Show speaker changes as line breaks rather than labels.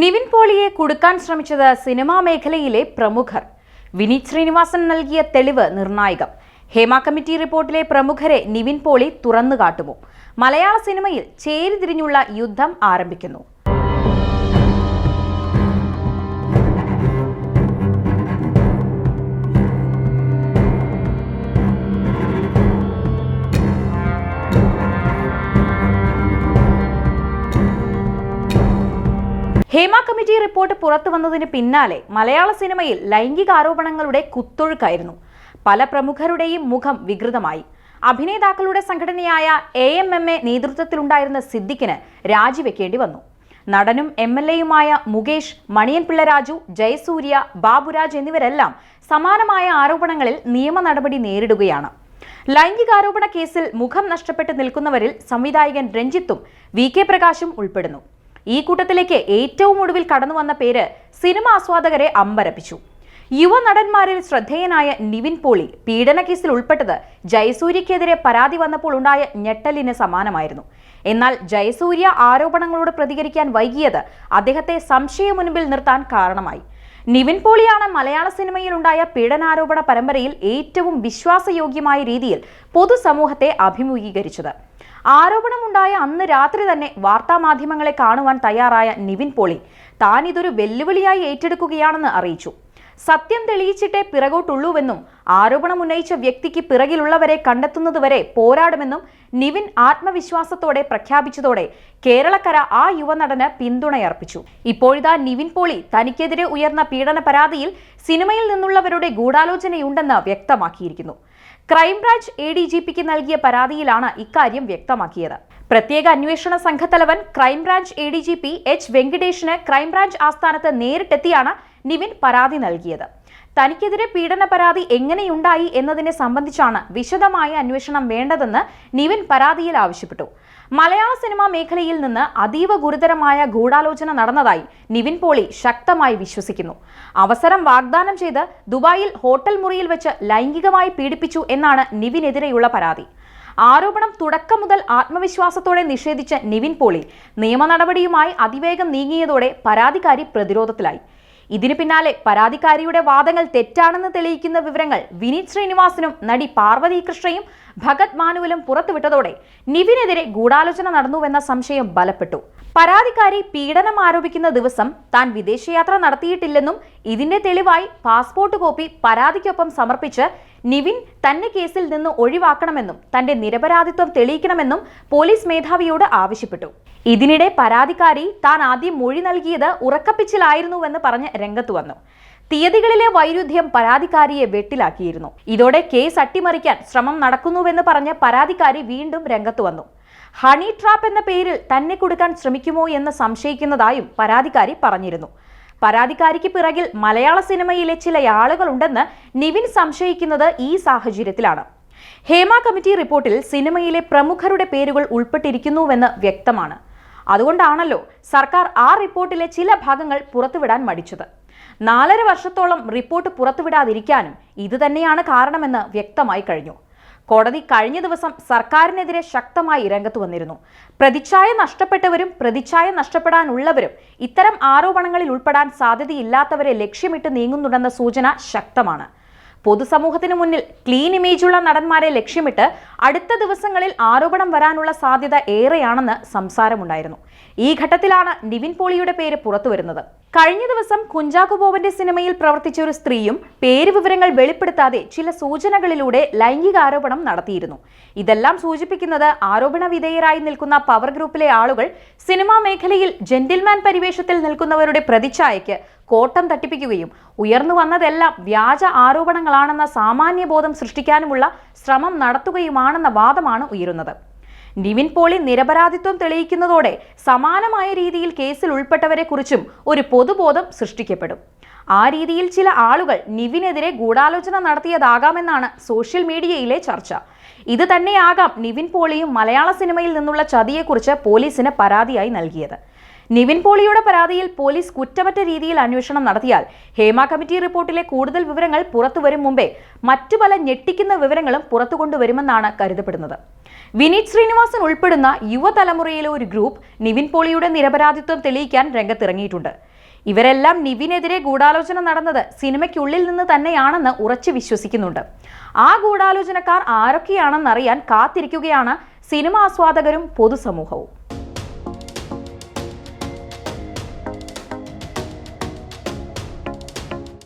നിവിൻ പോളിയെ കുടുക്കാൻ ശ്രമിച്ചത് സിനിമാ മേഖലയിലെ പ്രമുഖർ. വിനീത് ശ്രീനിവാസൻ നൽകിയ തെളിവ് നിർണായകം. ഹേമ കമ്മിറ്റി റിപ്പോർട്ടിലെ പ്രമുഖരെ നിവിൻ പോളി തുറന്നു കാട്ടുമോ മലയാള സിനിമയിൽ ചേരിതിരിഞ്ഞുള്ള യുദ്ധം ആരംഭിക്കുന്നു. ഹേമ കമ്മിറ്റി റിപ്പോർട്ട് പുറത്തു വന്നതിന് പിന്നാലെ മലയാള സിനിമയിൽ ലൈംഗിക ആരോപണങ്ങളുടെ കുത്തൊഴുക്കായിരുന്നു. പല പ്രമുഖരുടെയും മുഖം വികൃതമായി. അഭിനേതാക്കളുടെ സംഘടനയായ എ എം എം എ നേതൃത്വത്തിലുണ്ടായിരുന്ന സിദ്ദിഖിന് രാജിവെക്കേണ്ടി വന്നു. നടനും എം എൽ എയുമായ മുകേഷ് മണിയൻപിള്ള രാജു ജയസൂര്യ ബാബുരാജ് എന്നിവരെല്ലാം സമാനമായ ആരോപണങ്ങളിൽ നിയമ നടപടി നേരിടുകയാണ്. ലൈംഗികാരോപണ കേസിൽ മുഖം നഷ്ടപ്പെട്ട് നിൽക്കുന്നവരിൽ സംവിധായകൻ രഞ്ജിത്തും വി കെ പ്രകാശും ഉൾപ്പെടുന്നു. ഈ കൂട്ടത്തിലേക്ക് ഏറ്റവും ഒടുവിൽ കടന്നു വന്ന പേര് സിനിമ ആസ്വാദകരെ അമ്പരപ്പിച്ചു. യുവ നടന്മാരിൽ ശ്രദ്ധേയനായ നിവിൻ പോളി പീഡന കേസിൽ ഉൾപ്പെട്ടത് ജയസൂര്യക്കെതിരെ പരാതി വന്നപ്പോൾ ഉണ്ടായ ഞെട്ടലിന് സമാനമായിരുന്നു. എന്നാൽ ജയസൂര്യ ആരോപണങ്ങളോട് പ്രതികരിക്കാൻ വൈകിയത് അദ്ദേഹത്തെ സംശയ മുൻപിൽ നിർത്താൻ കാരണമായി. നിവിൻ പോളിയാണ് മലയാള സിനിമയിൽ ഉണ്ടായ പീഡനാരോപണ പരമ്പരയിൽ ഏറ്റവും വിശ്വാസയോഗ്യമായ രീതിയിൽ പൊതുസമൂഹത്തെ അഭിമുഖീകരിച്ചത്. ആരോപണമുണ്ടായ അന്ന് രാത്രി തന്നെ വാർത്താമാധ്യമങ്ങളെ കാണുവാൻ തയ്യാറായ നിവിൻ പോളി താൻ ഇതൊരു വെല്ലുവിളിയായി ഏറ്റെടുക്കുകയാണെന്ന് അറിയിച്ചു. സത്യം തെളിയിച്ചിട്ടേ പിറകോട്ടുള്ളൂവെന്നും ആരോപണം ഉന്നയിച്ച വ്യക്തിക്ക് പിറകിലുള്ളവരെ കണ്ടെത്തുന്നതുവരെ പോരാടുമെന്നും നിവിൻ ആത്മവിശ്വാസത്തോടെ പ്രഖ്യാപിച്ചതോടെ കേരളക്കര ആ യുവനടന് പിന്തുണയർപ്പിച്ചു. ഇപ്പോഴിതാ നിവിൻ പോളി തനിക്കെതിരെ ഉയർന്ന പീഡന പരാതിയിൽ സിനിമയിൽ നിന്നുള്ളവരുടെ ഗൂഢാലോചനയുണ്ടെന്ന് വ്യക്തമാക്കിയിരിക്കുന്നു. Crime branch A D G പിക്ക് നൽകിയ പരാതിയിലാണ് ഇക്കാര്യം വ്യക്തമാക്കിയത്. പ്രത്യേക അന്വേഷണ സംഘത്തലവൻ crime branch A D G P H വെങ്കിടേഷിന് crime branch ആസ്ഥാനത്ത് നേരിട്ടെത്തിയാണ് നിവിൻ പരാതി നൽകിയത്. തനിക്കെതിരെ പീഡന പരാതി എങ്ങനെയുണ്ടായി എന്നതിനെ സംബന്ധിച്ചാണ് വിശദമായ അന്വേഷണം വേണ്ടതെന്ന് നിവിൻ പരാതിയിൽ ആവശ്യപ്പെട്ടു. മലയാള സിനിമാ മേഖലയിൽ നിന്ന് അതീവ ഗുരുതരമായ ഗൂഢാലോചന നടന്നതായി നിവിൻ പോളി ശക്തമായി വിശ്വസിക്കുന്നു. അവസരം വാഗ്ദാനം ചെയ്ത് ദുബായിൽ ഹോട്ടൽ മുറിയിൽ വെച്ച് ലൈംഗികമായി പീഡിപ്പിച്ചു എന്നാണ് നിവിനെതിരെയുള്ള പരാതി. ആരോപണം തുടക്കം മുതൽ ആത്മവിശ്വാസത്തോടെ നിഷേധിച്ച നിവിൻ പോളി നിയമ നടപടിയുമായി അതിവേഗം നീങ്ങിയതോടെ പരാതിക്കാരി പ്രതിരോധത്തിലായി. ഇതിനു പിന്നാലെ പരാതിക്കാരിയുടെ വാദങ്ങൾ തെറ്റാണെന്ന് തെളിയിക്കുന്ന വിവരങ്ങൾ വിനീത് ശ്രീനിവാസനും നടി പാർവതി കൃഷ്ണയും ഭഗത് മാനുവലും പുറത്തുവിട്ടതോടെ നിവിനെതിരെ ഗൂഢാലോചന നടന്നുവെന്ന സംശയം ബലപ്പെട്ടു. പരാതിക്കാരി പീഡനം ആരോപിക്കുന്ന ദിവസം താൻ വിദേശയാത്ര നടത്തിയിട്ടില്ലെന്നും ഇതിന്റെ തെളിവായി പാസ്പോർട്ട് കോപ്പി പരാതിക്കൊപ്പം സമർപ്പിച്ച് നിവിൻ തന്നെ കേസിൽ നിന്ന് ഒഴിവാക്കണമെന്നും തന്റെ നിരപരാധിത്വം തെളിയിക്കണമെന്നും പോലീസ് മേധാവിയോട് ആവശ്യപ്പെട്ടു. ഇതിനിടെ പരാതിക്കാരി താൻ ആദ്യം മൊഴി നൽകിയത് ഉറക്കപ്പിച്ചിലായിരുന്നുവെന്ന് പറഞ്ഞ് രംഗത്തു വന്നു. തീയതികളിലെ വൈരുദ്ധ്യം പരാതിക്കാരിയെ വെട്ടിലാക്കിയിരുന്നു. ഇതോടെ കേസ് അട്ടിമറിക്കാൻ ശ്രമം നടക്കുന്നുവെന്ന് പറഞ്ഞ് പരാതിക്കാരി വീണ്ടും രംഗത്തു വന്നു. ഹണി ട്രാപ്പ് എന്ന പേരിൽ തന്നെ കൊടുക്കാൻ ശ്രമിക്കുമോ എന്ന് സംശയിക്കുന്നതായും പരാതിക്കാരി പറഞ്ഞിരുന്നു. പരാതിക്കാരിക്ക് പിറകിൽ മലയാള സിനിമയിലെ ചില ആളുകളുണ്ടെന്ന് നിവിൻ സംശയിക്കുന്നത് ഈ സാഹചര്യത്തിലാണ്. ഹേമ കമ്മിറ്റി റിപ്പോർട്ടിൽ സിനിമയിലെ പ്രമുഖരുടെ പേരുകൾ ഉൾപ്പെട്ടിരിക്കുന്നുവെന്ന് വ്യക്തമാണ്. അതുകൊണ്ടാണല്ലോ സർക്കാർ ആ റിപ്പോർട്ടിലെ ചില ഭാഗങ്ങൾ പുറത്തുവിടാൻ മടിച്ചത്. നാലര വർഷത്തോളം റിപ്പോർട്ട് പുറത്തുവിടാതിരിക്കാനും ഇതുതന്നെയാണ് കാരണമെന്ന് വ്യക്തമായി കഴിഞ്ഞു. കോടതി കഴിഞ്ഞ ദിവസം സർക്കാരിനെതിരെ ശക്തമായി രംഗത്ത് വന്നിരുന്നു. പ്രതിച്ഛായ നഷ്ടപ്പെട്ടവരും പ്രതിച്ഛായ നഷ്ടപ്പെടാനുള്ളവരും ഇത്തരം ആരോപണങ്ങളിൽ ഉൾപ്പെടാൻ സാധ്യതയില്ലാത്തവരെ ലക്ഷ്യമിട്ട് നീങ്ങുന്നുണ്ടെന്ന സൂചന ശക്തമാണ്. പൊതുസമൂഹത്തിന് മുന്നിൽ ക്ലീൻ ഇമേജുള്ള നടന്മാരെ ലക്ഷ്യമിട്ട് അടുത്ത ദിവസങ്ങളിൽ ആരോപണം വരാനുള്ള സാധ്യത ഏറെയാണെന്ന് സംസാരമുണ്ടായിരുന്നു. ഈ ഘട്ടത്തിലാണ് നിവിൻ പോളിയുടെ പേര് പുറത്തുവരുന്നത്. കഴിഞ്ഞ ദിവസം കുഞ്ചാക്കോ ബോബന്റെ സിനിമയിൽ പ്രവർത്തിച്ച ഒരു സ്ത്രീയും പേര് വിവരങ്ങൾ വെളിപ്പെടുത്താതെ ചില സൂചനകളിലൂടെ ലൈംഗിക ആരോപണം നടത്തിയിരുന്നു. ഇതെല്ലാം സൂചിപ്പിക്കുന്നത് ആരോപണ വിധേയരായി നിൽക്കുന്ന പവർ ഗ്രൂപ്പിലെ ആളുകൾ സിനിമാ മേഖലയിൽ ജെന്റിൽമാൻ പരിവേഷത്തിൽ നിൽക്കുന്നവരുടെ പ്രതിച്ഛായയ്ക്ക് കോട്ടം തട്ടിപ്പിക്കുകയും ഉയർന്നു വന്നതെല്ലാം വ്യാജ ആരോപണങ്ങളാണെന്ന സാമാന്യബോധം സൃഷ്ടിക്കാനുമുള്ള ശ്രമം നടത്തുകയുമാണെന്ന വാദമാണ് ഉയരുന്നത്. നിവിൻ പോളി നിരപരാധിത്വം തെളിയിക്കുന്നതോടെ സമാനമായ രീതിയിൽ കേസിൽ ഉൾപ്പെട്ടവരെ കുറിച്ചും ഒരു പൊതുബോധം സൃഷ്ടിക്കപ്പെടും. ആ രീതിയിൽ ചില ആളുകൾ നിവിനെതിരെ ഗൂഢാലോചന നടത്തിയതാകാമെന്നാണ് സോഷ്യൽ മീഡിയയിലെ ചർച്ച. ഇത് തന്നെയാകാം നിവിൻ പോളിയും മലയാള സിനിമയിൽ നിന്നുള്ള ചതിയെക്കുറിച്ച് പോലീസിന് പരാതിയായി നൽകിയത്. നിവിൻ പോളിയുടെ പരാതിയിൽ പോലീസ് കുറ്റമറ്റ രീതിയിൽ അന്വേഷണം നടത്തിയാൽ ഹേമ കമ്മിറ്റി റിപ്പോർട്ടിലെ കൂടുതൽ വിവരങ്ങൾ പുറത്തുവരും മുമ്പേ മറ്റു പല ഞെട്ടിക്കുന്ന വിവരങ്ങളും പുറത്തു കൊണ്ടുവരുമെന്നാണ് കരുതപ്പെടുന്നത്. വിനീത് ശ്രീനിവാസൻ ഉൾപ്പെടുന്ന യുവതലമുറയിലെ ഒരു ഗ്രൂപ്പ് നിവിൻ പോളിയുടെ നിരപരാധിത്വം തെളിയിക്കാൻ രംഗത്തിറങ്ങിയിട്ടുണ്ട്. ഇവരെല്ലാം നിവിനെതിരെ ഗൂഢാലോചന നടന്നത് സിനിമയ്ക്കുള്ളിൽ നിന്ന് തന്നെയാണെന്ന് ഉറച്ചു വിശ്വസിക്കുന്നുണ്ട്. ആ ഗൂഢാലോചനക്കാർ ആരൊക്കെയാണെന്നറിയാൻ കാത്തിരിക്കുകയാണ് സിനിമ ആസ്വാദകരും പൊതുസമൂഹവും.